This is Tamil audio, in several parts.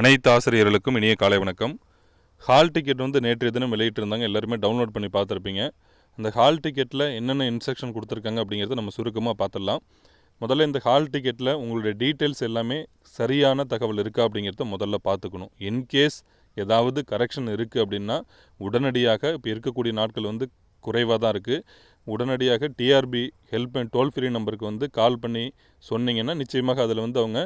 அனைத்து ஆசிரியர்களுக்கும் இனிய காலை வணக்கம். ஹால் டிக்கெட் வந்து நேற்றைய தினம் வெளியிட்டிருந்தாங்க. எல்லாருமே டவுன்லோட் பண்ணி பார்த்துருப்பீங்க. அந்த ஹால் டிக்கெட்டில் என்னென்ன இன்ஸ்ட்ரக்ஷன் கொடுத்துருக்காங்க அப்படிங்கிறத நம்ம சுருக்கமாக பார்த்துடலாம். முதல்ல இந்த ஹால் டிக்கெட்டில் உங்களுடைய டீட்டெயில்ஸ் எல்லாமே சரியான தகவல் இருக்கா அப்படிங்கிறத முதல்ல பார்த்துக்கணும். இன்கேஸ் ஏதாவது கரெக்ஷன் இருக்குது அப்படின்னா உடனடியாக இப்போ இருக்கக்கூடிய நாட்கள் வந்து குறைவாக தான் இருக்குது உடனடியாக டிஆர்பி ஹெல்ப்லைன் டோல் ஃப்ரீ நம்பருக்கு வந்து கால் பண்ணி சொன்னீங்கன்னா நிச்சயமாக அதில் வந்து அவங்க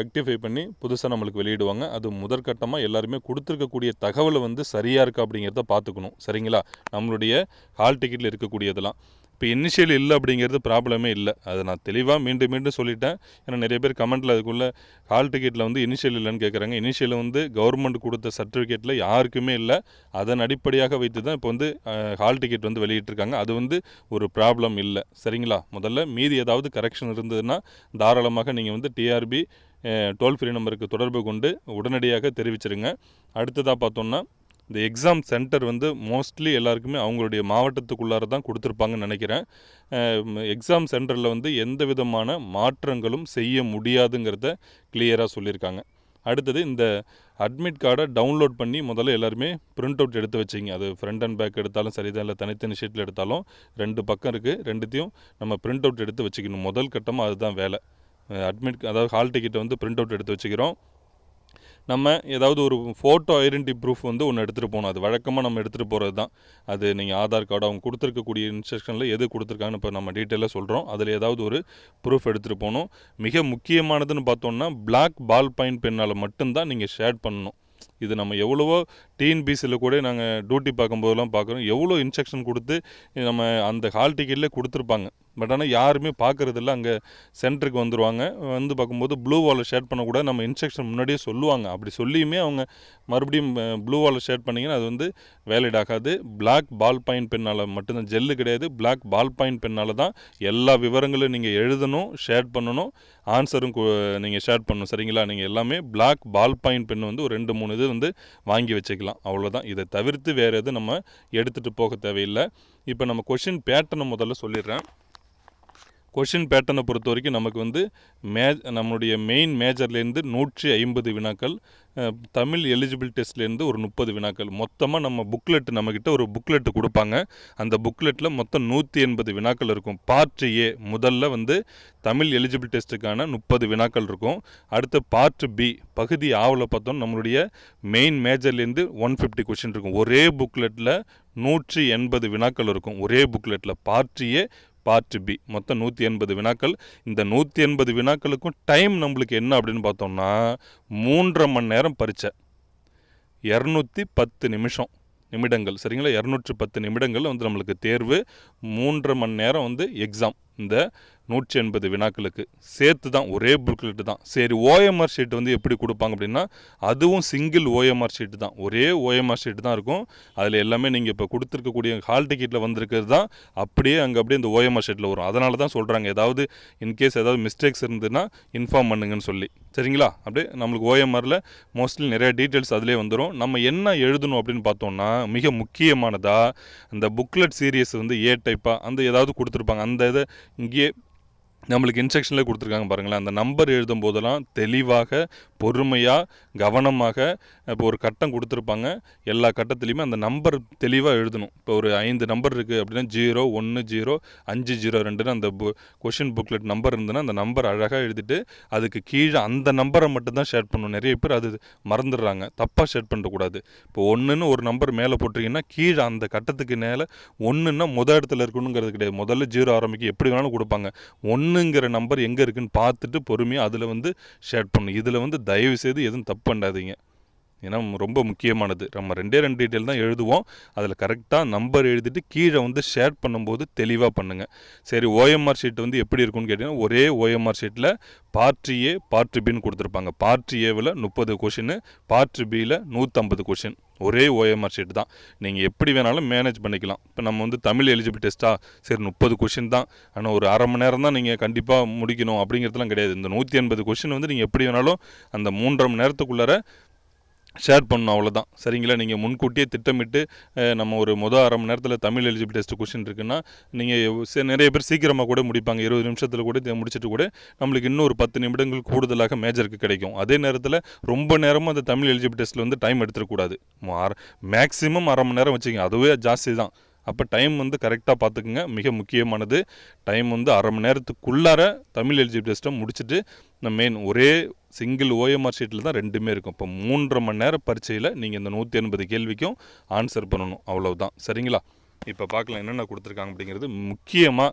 ரெக்டிஃபை பண்ணி புதுசாக நம்மளுக்கு வெளியிடுவாங்க. அது முதற்கட்டமாக எல்லாருமே கொடுத்துருக்கக்கூடிய தகவலை வந்து சரியாக இருக்கா அப்படிங்கிறத பார்த்துக்கணும். சரிங்களா? நம்மளுடைய ஹால் டிக்கெட்டில் இருக்கக்கூடியதெல்லாம். இப்போ இனிஷியல் இல்லை அப்படிங்கிறது ப்ராப்ளமே இல்லை. அதை நான் தெளிவாக மீண்டும் மீண்டும் சொல்லிட்டேன். ஏன்னா நிறைய பேர் கமெண்ட்டில் அதுக்குள்ளே ஹால் டிக்கெட்டில் வந்து இனிஷியல் இல்லைன்னு கேட்குறாங்க இனிஷியல் வந்து கவர்மெண்ட் கொடுத்த சர்டிஃபிகேட்டில் யாருக்குமே இல்லை. அதன் அடிப்படையாக வைத்து தான் இப்போ வந்து ஹால் டிக்கெட் வந்து வெளியிட்டிருக்காங்க. அது வந்து ஒரு ப்ராப்ளம் இல்லை. சரிங்களா? முதல்ல மீதி ஏதாவது கரெக்ஷன் இருந்ததுன்னா தாராளமாக நீங்கள் வந்து டிஆர்பி டோல் ஃப்ரீ நம்பருக்கு தொடர்பு கொண்டு உடனடியாக தெரிவிச்சிருங்க. அடுத்ததாக பார்த்தோம்னா இந்த எக்ஸாம் சென்டர் வந்து மோஸ்ட்லி எல்லாருக்குமே அவங்களுடைய மாவட்டத்துக்குள்ளார தான் கொடுத்துருப்பாங்கன்னு நினைக்கிறேன். எக்ஸாம் சென்டரில் வந்து எந்த விதமான மாற்றங்களும் செய்ய முடியாதுங்கிறத கிளியராக சொல்லியிருக்காங்க. அடுத்தது இந்த அட்மிட் கார்டை டவுன்லோட் பண்ணி முதல்ல எல்லாருமே பிரிண்ட் அவுட் எடுத்து வச்சிங்க. அது ஃப்ரண்ட் அண்ட் பேக் எடுத்தாலும் சரிதான் இல்லை தனித்தனி ஷீட்டில் எடுத்தாலும் ரெண்டு பக்கம் இருக்குது ரெண்டுத்தையும் நம்ம பிரிண்ட் அவுட் எடுத்து வச்சுக்கணும். முதல் கட்டமாக அதுதான் வேலை. அட்மிட் அதாவது ஹால் டிக்கெட்டை வந்து பிரிண்ட் அவுட் எடுத்து வச்சுக்கிறோம். நம்ம ஏதாவது ஒரு ஃபோட்டோ ஐடென்டி ப்ரூஃப் வந்து ஒன்று எடுத்துகிட்டு போகணும். அது வழக்கமாக நம்ம எடுத்துகிட்டு போகிறது தான் அது நீங்கள் ஆதார் கார்டு அவங்க கொடுத்துருக்கக்கூடிய இன்ஸ்ட்ரக்ஷனில் எது கொடுத்துருக்காங்கன்னு இப்போ நம்ம டீட்டெயிலாக சொல்கிறோம் அதில் ஏதாவது ஒரு ப்ரூஃப் எடுத்துகிட்டு போகணும். மிக முக்கியமானதுன்னு பார்த்தோம்னா பிளாக் பால் பாயிண்ட் பெண்ணால் மட்டும்தான் நீங்கள் ஷேட் பண்ணணும். இது நம்ம எவ்வளவோ டிஎன்பிசியில் கூட நாங்கள் டியூட்டி பார்க்கும்போதெல்லாம் பார்க்குறோம். எவ்வளோ இன்ஸ்ட்ரக்ஷன் கொடுத்து நம்ம அந்த ஹால் டிக்கெட்லேயே கொடுத்துருப்பாங்க. பட் ஆனால் யாருமே பார்க்குறதில்ல. அங்கே சென்டருக்கு வந்துடுவாங்க வந்து பார்க்கும்போது ப்ளூ வாலை ஷேர் பண்ணக்கூடாது நம்ம இன்ஸ்ட்ரக்ஷன் முன்னாடியே சொல்லுவாங்க. அப்படி சொல்லியுமே அவங்க மறுபடியும் ப்ளூ வாலை ஷேர் பண்ணிங்கன்னா அது வந்து வேலிட் ஆகாது பிளாக் பால் பாயிண்ட் பெண்ணால் மட்டும்தான் ஜெல்லு கிடையாது. பிளாக் பால் பாயிண்ட் பெண்ணால் தான் எல்லா விவரங்களும் நீங்கள் எழுதணும் ஷேர் பண்ணணும். ஆன்சரும் நீங்கள் ஷேர் பண்ணணும். சரிங்களா? நீங்கள் எல்லாமே பிளாக் பால் பாயிண்ட் பென் வந்து ஒரு ரெண்டு மூணு இது வந்து வாங்கி வச்சுக்கலாம். அவ்வளோதான் இதை தவிர்த்து வேறு எதுவும் நம்ம எடுத்துகிட்டு போக தேவையில்லை. இப்போ நம்ம கொஷின் பேட்டர்னை முதல்ல சொல்லிடுறேன். கொஷின் பேட்டர்னை பொறுத்த வரைக்கும் நமக்கு வந்து மே நம்மளுடைய மெயின் மேஜர்லேருந்து நூற்றி ஐம்பது வினாக்கள் தமிழ் எலிஜிபிள் டெஸ்ட்லேருந்து ஒரு முப்பது வினாக்கள். மொத்தமாக நம்ம புக்லெட் நம்மக்கிட்ட ஒரு புக்லெட்டு கொடுப்பாங்க. அந்த புக்லெட்டில் மொத்தம் நூற்றி எண்பது வினாக்கள் இருக்கும். பார்ட் ஏ முதல்ல வந்து தமிழ் எலிஜிபிள் டெஸ்ட்டுக்கான முப்பது வினாக்கள் இருக்கும். அடுத்து பார்ட் பி பகுதி ஆவலை பார்த்தோம். நம்மளுடைய மெயின் மேஜர்லேருந்து ஒன் ஃபிஃப்டி கொஷின் இருக்கும். ஒரே புக்லெட்டில் நூற்றி எண்பது வினாக்கள் இருக்கும். ஒரே புக்லெட்டில் பார்ட் ஏ பார்ட் பி மொத்தம் நூற்றி எண்பது வினாக்கள். இந்த நூற்றி எண்பது வினாக்களுக்கும் டைம் நம்மளுக்கு என்ன அப்படின்னு பார்த்தோம்னா மூன்றரை மணி நேரம் பரிச்சை இரநூத்தி பத்து நிமிஷம் நிமிடங்கள். சரிங்களா? இரநூற்றி பத்து நிமிடங்கள் வந்து நம்மளுக்கு தேர்வு. மூன்றரை மணி நேரம் வந்து எக்ஸாம் இந்த நூற்றி எண்பது வினாக்களுக்கு சேர்த்து தான் ஒரே புக்லெட்டு தான். சரி ஓஎம்ஆர் ஷீட் வந்து எப்படி கொடுப்பாங்க அப்படின்னா அதுவும் சிங்கிள் ஓஎம்ஆர் ஷீட்டு தான். ஒரே ஓஎம்ஆர் ஷீட் தான் இருக்கும். அதில் எல்லாமே நீங்கள் இப்போ கொடுத்துருக்கக்கூடிய ஹால் டிக்கெட்டில் வந்திருக்கிறது தான். அப்படியே அங்கே அப்படியே இந்த ஓஎம்ஆர் ஷீட்டில் வரும். அதனால தான் சொல்கிறாங்க ஏதாவது இன்கேஸ் ஏதாவது மிஸ்டேக்ஸ் இருந்ததுன்னா இன்ஃபார்ம் பண்ணுங்கன்னு சொல்லி. சரிங்களா? அப்படியே நம்மளுக்கு ஓஎம்ஆரில் மோஸ்ட்லி நிறைய டீட்டெயில்ஸ் அதிலே வந்துடும் நம்ம என்ன எழுதணும் அப்படின்னு பார்த்தோம்னா மிக முக்கியமானதாக அந்த புக்லெட் சீரியஸ் வந்து ஏ டைப்பாக அந்த ஏதாவது கொடுத்துருப்பாங்க. அந்த இதை இங்கேயே நம்மளுக்கு இன்ஸ்ட்ரக்ஷனில் கொடுத்துருக்காங்க பாருங்களேன். அந்த நம்பர் எழுதும் போதெல்லாம் தெளிவாக பொறுமையாக கவனமாக இப்போ ஒரு கட்டம் கொடுத்துருப்பாங்க. எல்லா கட்டத்துலேயுமே அந்த நம்பர் தெளிவாக எழுதணும். இப்போ ஒரு ஐந்து நம்பர் இருக்குது அப்படின்னா ஜீரோ ஒன்று ஜீரோ அஞ்சு ஜீரோ ரெண்டுன்னு அந்த பு கொஷின் புக்லெட் நம்பர் இருந்ததுன்னா அந்த நம்பர் அழகாக எழுதிட்டு அதுக்கு கீழே அந்த நம்பரை மட்டும்தான் ஷேர் பண்ணணும். நிறைய பேர் அது மறந்துடுறாங்க. தப்பாக ஷேர் பண்ணக்கூடாது இப்போ ஒன்றுன்னு ஒரு நம்பர் மேலே போட்டிருக்கீங்கன்னா கீழே அந்த கட்டத்துக்கு மேலே ஒன்றுன்னா முத இடத்துல இருக்கணுங்கிறது கிடையாது. முதல்ல ஜீரோ ஆரம்பிக்க எப்படி வேணாலும் கொடுப்பாங்க. ஒன்று ஒன்றுங்கிற நம்பர் எங்கே இருக்குன்னு பார்த்துட்டு பொறுமையாக அதில் வந்து ஷேர் பண்ணணும். இதில் வந்து தயவு செய்து எதுவும் தப்பு பண்ணாதீங்க. ஏன்னா ரொம்ப முக்கியமானது. நம்ம ரெண்டே ரெண்டு டீட்டெயில் தான் எழுதுவோம். அதில் கரெக்டாக நம்பர் எழுதிட்டு கீழே வந்து ஷேர் பண்ணும்போது தெளிவாக பண்ணுங்கள் சரி ஓஎம்ஆர் ஷீட் வந்து எப்படி இருக்குன்னு கேட்டிங்கன்னா ஒரே ஓஎம்ஆர் ஷீட்டில் பார்ட் ஏ பார்ட் பின்னு கொடுத்துருப்பாங்க. பார்ட் ஏவில் முப்பது கொஷின் பார்ட் பியில் நூற்றம்பது கொஷின் ஒரே ஓஎம்ஆர் ஷீட் தான். நீங்கள் எப்படி வேணாலும் மேனேஜ் பண்ணிக்கலாம். இப்போ நம்ம வந்து தமிழ் எலிஜிபிள் டெஸ்ட்டாக சரி முப்பது கொஷின் தான். ஆனால் ஒரு அரை மணி நேரம் தான் நீங்கள் கண்டிப்பாக முடிக்கணும் அப்படிங்கிறதுலாம் கிடையாது. இந்த நூற்றி எண்பது கொஷின் வந்து நீங்கள் எப்படி வேணாலும் அந்த மூன்றரை மணி நேரத்துக்குள்ளார ஷேர் பண்ணணும் அவ்வளோதான் சரிங்களா? நீங்கள் முன்கூட்டியே திட்டமிட்டு நம்ம ஒரு மொதல் அரை மணி நேரத்தில் தமிழ் எலிஜிபிள் டெஸ்ட் கொஷின் இருக்குன்னா நீங்கள் நிறைய பேர் சீக்கிரமாக கூட முடிப்பாங்க. இருபது நிமிஷத்தில் கூட இதை முடிச்சுட்டு கூட நம்மளுக்கு இன்னும் ஒரு பத்து நிமிடங்கள் கூடுதலாக மேஜருக்கு கிடைக்கும். அதே நேரத்தில் ரொம்ப நேரமும் அந்த தமிழ் எலிஜிபிள் டெஸ்ட்டில் வந்து டைம் எடுத்துடக்கூடாது. மேக்ஸிமம் அரை மணி நேரம் வச்சுக்கோங்க. அதுவே ஜாஸ்தி தான். அப்போ டைம் வந்து கரெக்டாக பார்த்துக்குங்க மிக முக்கியமானது. டைம் வந்து அரை மணி நேரத்துக்குள்ளார தமிழ் எலிஜிபிள் டெஸ்ட்டை முடிச்சுட்டு இந்த மெயின் ஒரே சிங்கிள் ஓஎம்ஆர் ஷீட்டில் தான் ரெண்டுமே இருக்கும். இப்போ மூன்றரை மணி நேரம் பரீட்சையில் நீங்கள் இந்த நூற்றி எண்பது கேள்விக்கும் ஆன்சர் பண்ணணும். அவ்வளவுதான். சரிங்களா? இப்போ பார்க்கலாம் என்னென்ன கொடுத்துருக்காங்க அப்படிங்கிறது. முக்கியமாக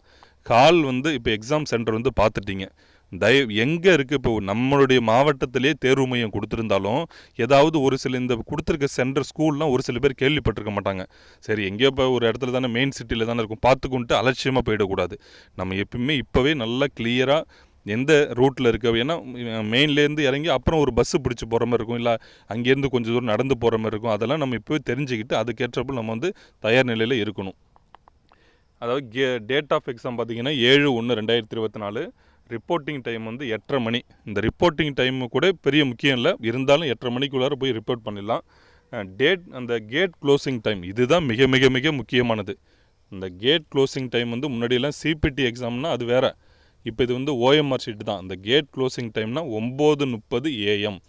கால் வந்து இப்போ எக்ஸாம் சென்டர் வந்து பார்த்துட்டிங்க தயவு எங்கே இருக்குது இப்போ நம்மளுடைய மாவட்டத்திலே தேர்வு மையம் கொடுத்துருந்தாலும் ஏதாவது ஒரு சில இந்த கொடுத்துருக்க சென்டர் ஸ்கூல்லாம் ஒரு சில பேர் கேள்விப்பட்டிருக்க மாட்டாங்க. சரி எங்கேயோ இப்போ ஒரு இடத்துல தானே மெயின் சிட்டியில் தானே இருக்கும். பார்த்துக்கொண்டு அலட்சியமாக போயிடக்கூடாது. நம்ம எப்பயுமே இப்போவே நல்லா கிளியராக எந்த ரூட்டில் இருக்க ஏன்னா மெயின்லேருந்து இறங்கி அப்புறம் ஒரு பஸ்ஸு பிடிச்சி போகிற மாதிரி இருக்கும். இல்லை அங்கேருந்து கொஞ்சம் தூரம் நடந்து போகிற மாதிரி இருக்கும். அதெல்லாம் நம்ம இப்போவே தெரிஞ்சுக்கிட்டு அதுக்கேற்றப்போ நம்ம வந்து தயார் நிலையில் இருக்கணும். அதாவது கே டேட் ஆஃப் எக்ஸாம் பார்த்தீங்கன்னா ஏழு ஒன்று ரெண்டாயிரத்தி இருபத்தி நாலு. ரிப்போர்ட்டிங் டைம் வந்து எட்டரை மணி. இந்த ரிப்போர்ட்டிங் டைம் கூட பெரிய முக்கியம் இல்லை. இருந்தாலும் எட்டரை மணிக்குள்ளார போய் ரிப்போர்ட் பண்ணிடலாம். டேட் அந்த கேட் க்ளோசிங் டைம் இதுதான் மிக மிக மிக முக்கியமானது. இந்த கேட் க்ளோசிங் டைம் வந்து முன்னாடியெல்லாம் சிபிடி எக்ஸாம்னா அது வேறு. இப்போ இது வந்து ஓஎம்ஆர் ஷீட் தான். இந்த கேட் க்ளோசிங் டைம்னா ஒம்பது முப்பது ஏஎம்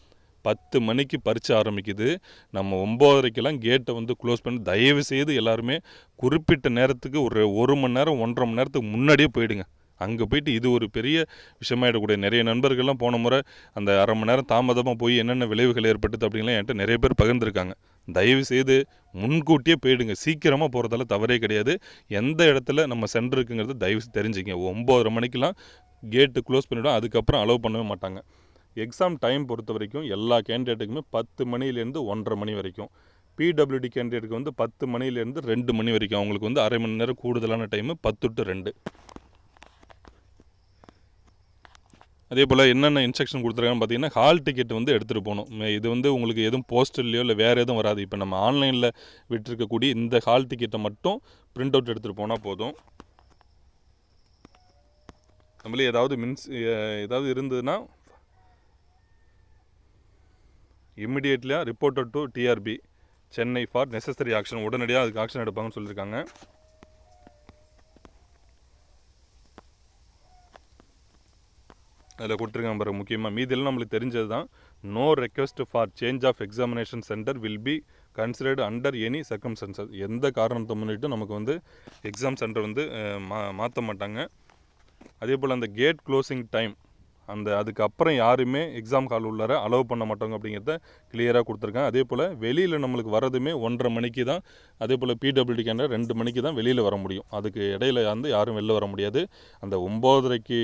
பத்து மணிக்கு பறிச்சு ஆரம்பிக்குது. நம்ம ஒம்போதரைக்கெல்லாம் கேட்டை வந்து க்ளோஸ் பண்ணி தயவு செய்து எல்லாருமே குறிப்பிட்ட நேரத்துக்கு ஒரு ஒரு மணி நேரம் ஒன்றரை மணி நேரத்துக்கு முன்னாடியே போயிடுங்க. அங்கே போயிட்டு இது ஒரு பெரிய விஷயமாயிடக்கூடிய நிறைய நண்பர்கள்லாம் போன முறை அந்த அரை மணி நேரம் தாமதமாக போய் என்னென்ன விளைவுகள் ஏற்பட்டது அப்படின்லாம் என்கிட்ட நிறைய பேர் பகிர்ந்துருக்காங்க. தயவு செய்து முன்கூட்டியே போயிடுங்க. சீக்கிரமாக போகிறதால தவறே கிடையாது. எந்த இடத்துல நம்ம சென்டர் இருக்குங்கிறது தயவு செய்து தெரிஞ்சுங்க. ஒம்போதரை மணிக்கெலாம் கேட்டு க்ளோஸ் பண்ணிவிடும் அதுக்கப்புறம் அலோவ் பண்ணவே மாட்டாங்க. எக்ஸாம் டைம் பொறுத்த வரைக்கும் எல்லா கேண்டிடேட்டுக்குமே பத்து மணிலேருந்து ஒன்றரை மணி வரைக்கும். பிடபிள்யூடி கேண்டிடேட்டுக்கு வந்து பத்து மணிலேருந்து ரெண்டு மணி வரைக்கும். அவங்களுக்கு வந்து அரை மணி நேரம் கூடுதலான டைமு பத்து டு ரெண்டு. அதே போல் என்னென்ன இன்ஸ்ட்ரக்ஷன் கொடுத்துருக்காங்கன்னு பார்த்தீங்கன்னா ஹால் டிக்கெட் வந்து எடுத்துகிட்டு போகணும். மே- இது வந்து உங்களுக்கு எதுவும் போஸ்டர்லையோ இல்லை வேறு எதுவும் வராது. இப்போ நம்ம ஆன்லைனில் விட்டுருக்கக்கூடிய இந்த ஹால் டிக்கெட்டை மட்டும் பிரிண்ட் அவுட் எடுத்துகிட்டு போனால் போதும். நம்மளே ஏதாவது மின்ஸ் ஏதாவது இருந்ததுன்னா இம்மிடியேட்லியாக reported to TRB Chennai for necessary action உடனடியாக அதுக்கு ஆக்ஷன் எடுப்பாங்கன்னு சொல்லியிருக்காங்க. அதில் கொடுத்துருக்காங்க பாருங்க. முக்கியமாக மீதியெல்லாம் நம்மளுக்கு தெரிஞ்சது தான். No request for change of examination centre will be considered under any circumstances எந்த காரணத்தை முன்னிட்டு நமக்கு வந்து எக்ஸாம் சென்டர் வந்து மா மாற்ற மாட்டாங்க. அதே போல் அந்த கேட் க்ளோசிங் டைம் அந்த அதுக்கப்புறம் யாருமே எக்ஸாம் ஹால் உள்ளார அலோவ் பண்ண மாட்டாங்க அப்படிங்கிறத கிளியராக கொடுத்துருக்காங்க. அதே போல் வெளியில் நம்மளுக்கு வரதுமே ஒன்றரை மணிக்கு தான். அதே போல் பிடபிள்யூடி கேண்டர் ரெண்டு மணிக்கு தான் வெளியில் வர முடியும். அதுக்கு இடையில வந்து யாரும் வெளில வர முடியாது. அந்த ஒம்போதரைக்கு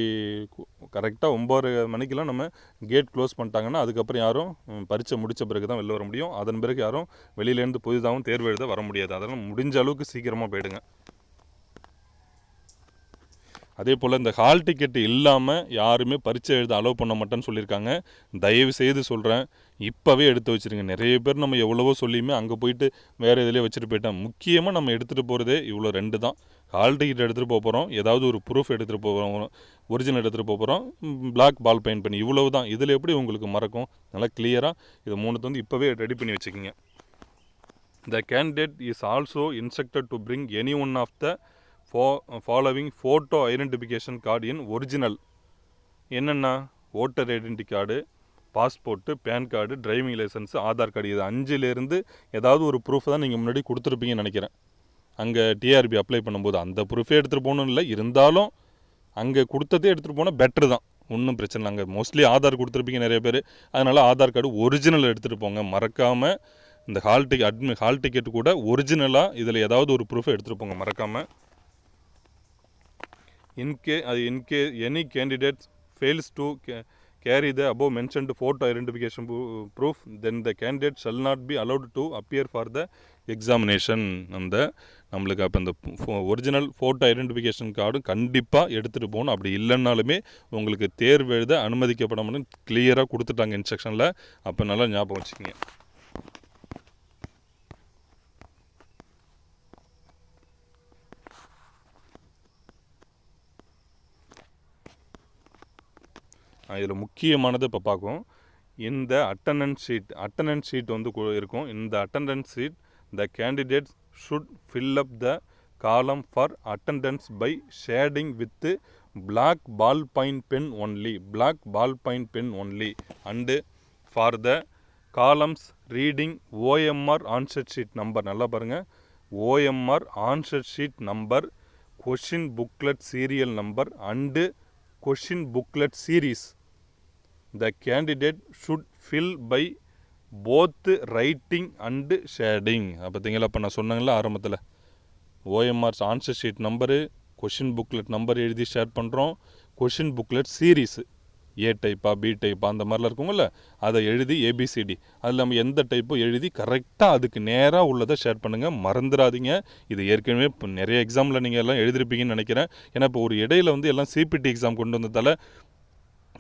கரெக்டாக ஒம்பது மணிக்கெலாம் நம்ம கேட் க்ளோஸ் பண்ணிட்டாங்கன்னா அதுக்கப்புறம் யாரும் பரீட்சை முடித்த பிறகு தான் வெளில வர முடியும். அதன் பிறகு யாரும் வெளியிலேருந்து புதிதாகவும் தேர்வு எழுத வர முடியாது. அதெல்லாம் முடிஞ்ச அளவுக்கு சீக்கிரமாக போயிடுங்க. அதே போல் இந்த ஹால் டிக்கெட் இல்லாமல் யாருமே பரீட்சை எழுத அலோவ் பண்ண மாட்டேன்னு சொல்லியிருக்காங்க. தயவு செய்து சொல்கிறேன் இப்போவே எடுத்து வச்சுருங்க. நிறைய பேர் நம்ம எவ்வளவோ சொல்லியுமே அங்கே போயிட்டு வேறு இதிலே வச்சுட்டு போயிட்டோம். முக்கியமாக நம்ம எடுத்துகிட்டு போகிறதே இவ்வளோ ரெண்டு தான். ஹால் டிக்கெட் எடுத்துகிட்டு போக போகிறோம் ஏதாவது ஒரு ப்ரூஃப் எடுத்துகிட்டு போகிறோம் ஒரிஜினல் எடுத்துகிட்டு போக போகிறோம் பிளாக் பால் பெயிண்ட் பண்ணி இவ்வளவு தான். இதில் எப்படி உங்களுக்கு மறக்கும்? நல்லா கிளியராக இது மூணுத்தை வந்து இப்போவே ரெடி பண்ணி வச்சுக்கிங்க. The candidate is also instructed to bring any one of the fo following photo identification card in original என்னென்னா voter identity card passport pan card driving licence Aadhaar card இது அஞ்சுலேருந்து ஏதாவது ஒரு ப்ரூஃப் தான் நீங்கள் முன்னாடி கொடுத்துருப்பீங்கன்னு நினைக்கிறேன். அங்கே டிஆர்பி அப்ளை பண்ணும்போது அந்த ப்ரூஃபே எடுத்துகிட்டு போகணும் இல்லை. இருந்தாலும் அங்கே கொடுத்ததே எடுத்துகிட்டு போனால் பெட்ரு தான். ஒன்றும் பிரச்சனை இல்லை. அங்கே மோஸ்ட்லி ஆதார் கொடுத்துருப்பீங்க நிறைய பேர். அதனால் ஆதார் கார்டு ஒரிஜினல் எடுத்துகிட்டு போங்க. மறக்காமல் இந்த hall ticket admit hall ticket கூட ஒரிஜினலாக இதில் ஏதாவது ஒரு ப்ரூஃபை எடுத்துகிட்டு போங்க. மறக்காமல் இன்கே அது இன்கே any candidate fails to carry the above mentioned photo identification proof then the candidate candidate not be allowed to appear for the examination அந்த நம்மளுக்கு அப்போ இந்த ஒரிஜினல் ஃபோட்டோ ஐடென்டிஃபிகேஷன் கார்டு கண்டிப்பாக எடுத்துகிட்டு போகணும். அப்படி இல்லைன்னாலுமே உங்களுக்கு தேர்வு எழுத அனுமதிக்கப்படாமல் கிளியராக கொடுத்துட்டாங்க இன்ஸ்ட்ரக்ஷனில் அப்போ நல்லா ஞாபகம் வச்சுக்கோங்க. இதில் முக்கியமானது இப்போ பார்க்கும் இந்த அட்டண்டன்ஸ் ஷீட் அட்டண்டன்ஸ் ஷீட் வந்து இருக்கும். இந்த attendance sheet the candidate should fill up the column for attendance by shading with black ball point pen only black ball point pen only and for the columns reading OMR answer sheet number நல்லா பாருங்கள் OMR answer sheet number question booklet serial number and question booklet series the candidate should fill by both writing and shading பார்த்தீங்களா இப்போ நான் சொன்னேங்களா ஆரம்பத்தில். OMRs answer sheet number question booklet number எழுதி ஷேர் பண்ணுறோம் கொஷின் புக்லெட் சீரீஸு ஏ டைப்பா பி டைப்பா அந்த மாதிரிலாம் இருக்குங்கள அதை எழுதி ஏபிசிடி அதில் நம்ம எந்த டைப்போ எழுதி கரெக்டாக அதுக்கு நேராக உள்ளதை ஷேர் பண்ணுங்கள் மறந்துடாதீங்க. இது ஏற்கனவே இப்போ நிறைய எக்ஸாமில் நீங்கள் எல்லாம் எழுதிருப்பீங்கன்னு நினைக்கிறேன். ஏன்னா இப்போ ஒரு இடையில வந்து எல்லாம் சிபிடி எக்ஸாம் கொண்டு வந்ததால்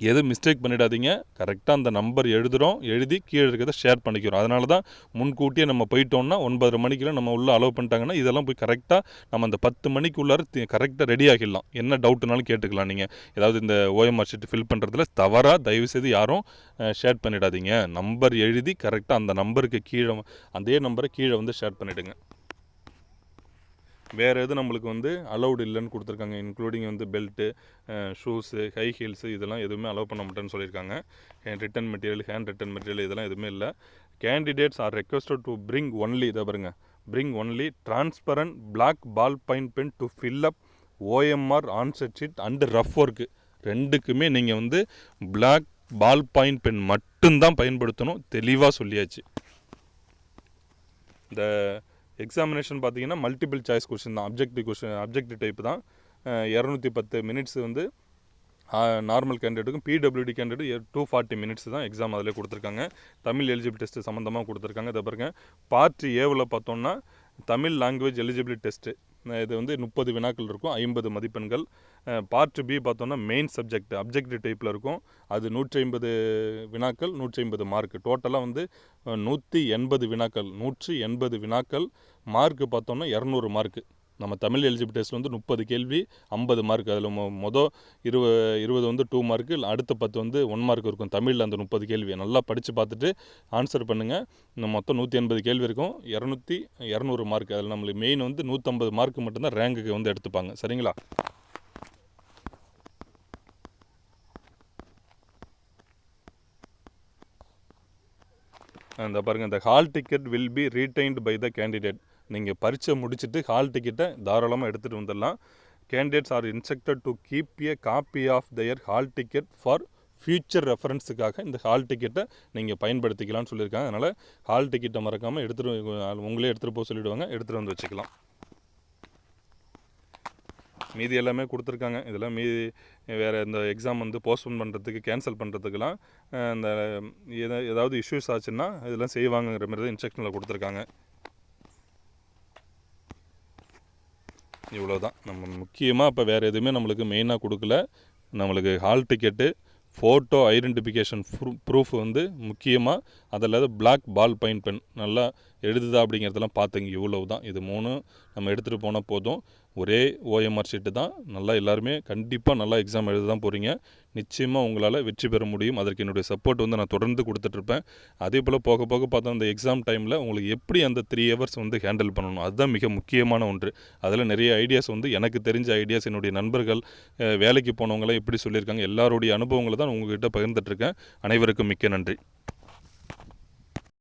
எதுவும் மிஸ்டேக் பண்ணிடாதீங்க. கரெக்டாக அந்த நம்பர் எழுதுகிறோம் எழுதி கீழே இருக்கிறத ஷேர் பண்ணிக்கிறோம். அதனால தான் முன்கூட்டியே நம்ம போயிட்டோம்னா ஒன்பதரை மணிக்கெல்லாம் நம்ம உள்ளே அலோவ் பண்ணிட்டாங்கன்னா இதெல்லாம் போய் கரெக்டாக நம்ம அந்த பத்து மணிக்குள்ளார கரெக்டாக ரெடி ஆகிடலாம் என்ன டவுட்னாலும் கேட்டுக்கலாம் நீங்கள் ஏதாவது இந்த ஓஎம்ஆர் ஷீட் ஃபில் பண்ணுறதுல தவறாக தயவுசெய்து யாரும் ஷேர் பண்ணிடாதீங்க. நம்பர் எழுதி கரெக்டாக அந்த நம்பருக்கு கீழே அதே நம்பரை கீழே வந்து ஷேர் பண்ணிவிடுங்க வேறு எது நம்மளுக்கு வந்து அலௌடு இல்லைன்னு கொடுத்துருக்காங்க இன்க்ளூடிங் வந்து பெல்ட்டு ஷூஸு ஹை ஹீல்ஸு இதெல்லாம் எதுவுமே அலோவ் பண்ண மாட்டேன்னு சொல்லியிருக்காங்க. Written material hand written material இதெல்லாம் எதுவுமே இல்லை. Candidates are requested to bring only இதை பாருங்க bring only transparent black ball point pen to fill up OMR answer sheet and rough work ரெண்டுக்குமே நீங்கள் வந்து பிளாக் பால் பாயிண்ட் பென் மட்டும்தான் பயன்படுத்தணும் தெளிவாக சொல்லியாச்சு. இந்த எக்ஸாமினேஷன் பார்த்தீங்கன்னா மல்டிபிள் சாய்ஸ் கொஷின் தான். அப்ஜெக்டிவ் கொஷின் அப்ஜெக்டிவ் டைப் தான். இரநூத்தி பத்து மினிட்ஸ் வந்து normal கேண்டிடேட்டுக்கும் PWD candidate two forty minutes தான் எக்ஸாம் அதில் கொடுத்துருக்காங்க. தமிழ் எலிஜிபிள் டெஸ்ட் சம்மந்தமாக கொடுத்துருக்காங்க. இதை பாருங்க. பார்ட் ஏவில் பார்த்தோம்னா தமிழ் லாங்குவேஜ் எலிஜிபிலிட்டி டெஸ்ட்டு இது வந்து முப்பது வினாக்கள் இருக்கும். ஐம்பது மதிப்பெண்கள். பார்ட் பி பார்த்தோன்னா மெயின் சப்ஜெக்ட் அப்ஜெக்டிவ் டைப்பில் இருக்கும். அது நூற்றி ஐம்பது வினாக்கள் நூற்றி ஐம்பது மார்க் டோட்டலாக வந்து நூற்றி எண்பது வினாக்கள் நூற்றி எண்பது வினாக்கள். மார்க் பார்த்தோன்னா இரநூறு மார்க்கு நம்ம தமிழ் எலிஜிபிள் டெஸ்ட் வந்து முப்பது கேள்வி ஐம்பது மார்க் அதில் மொ மொதல் இருபது இருபது வந்து டூ மார்க்கு அடுத்த பத்து வந்து ஒன் மார்க் இருக்கும். தமிழில் அந்த முப்பது கேள்வி நல்லா படித்து பார்த்துட்டு ஆன்சர் பண்ணுங்கள் இந்த மொத்தம் நூற்றி எண்பது கேள்வி இருக்கும். இரநூத்தி இரநூறு மார்க் அதில் நம்மளுக்கு மெயின் வந்து நூற்றம்பது மார்க் மட்டும்தான் ரேங்குக்கு வந்து எடுத்துப்பாங்க. சரிங்களா? அந்த பாருங்கள் இந்த hall ticket will be retained by the candidate நீங்கள் பரீட்சை முடிச்சுட்டு ஹால் டிக்கெட்டை தாராளமாக எடுத்துகிட்டு வந்துடலாம். Candidates are instructed to keep a copy of their hall ticket for future ரெஃபரன்ஸுக்காக இந்த ஹால் டிக்கெட்டை நீங்கள் பயன்படுத்திக்கலாம்னு சொல்லியிருக்காங்க. அதனால் ஹால் டிக்கெட்டை மறக்காமல் எடுத்துகிட்டு உங்களே எடுத்துகிட்டு போக சொல்லிவிடுவாங்க எடுத்துகிட்டு வந்து வச்சுக்கலாம். மீதி எல்லாமே கொடுத்துருக்காங்க. இதெல்லாம் மீதி வேறு இந்த எக்ஸாம் வந்து போஸ்ட்போன் பண்ணுறதுக்கு கேன்சல் பண்ணுறதுக்கெலாம் இந்த எதா ஏதாவது இஷ்யூஸ் ஆச்சுன்னா இதெல்லாம் செய்வாங்கங்கிற மாதிரி தான் இன்ஸ்ட்ரக்ஷனில் கொடுத்துருக்காங்க. இவ்வளோ தான் நம்ம முக்கியமாக இப்போ வேறு எதுவுமே நம்மளுக்கு மெயினாக கொடுக்கல. நம்மளுக்கு hall ticket photo identification proof proof வந்து முக்கியமாக அதில் பிளாக் பால் பைன் பென் நல்லா எழுதுதா அப்படிங்கிறதெல்லாம் பார்த்துங்க. இவ்வளவு தான். இது மூணு நம்ம எடுத்துகிட்டு போனால் போதும். ஒரே ஓஎம்ஆர் ஷீட்டு தான். நல்லா எல்லாருமே கண்டிப்பாக நல்லா எக்ஸாம் எழுத தான் போகிறீங்க நிச்சயமாக உங்களால் வெற்றி பெற முடியும். அதற்கு என்னுடைய சப்போர்ட் வந்து நான் தொடர்ந்து கொடுத்துட்ருப்பேன் அதே போல் போக போக பார்த்தா அந்த எக்ஸாம் டைமில் உங்களுக்கு எப்படி அந்த த்ரீ ஹவர்ஸ் வந்து ஹேண்டில் பண்ணணும்? அதுதான் மிக முக்கியமான ஒன்று. அதில் நிறைய ஐடியாஸ் வந்து எனக்கு தெரிஞ்ச ஐடியாஸ் என்னுடைய நண்பர்கள் வேலைக்கு போனவங்களாம் எப்படி சொல்லியிருக்காங்க. எல்லாருடைய அனுபவங்களை தான் உங்கள்கிட்ட பகிர்ந்துட்டுருக்கேன் அனைவருக்கும் மிக்க நன்றி.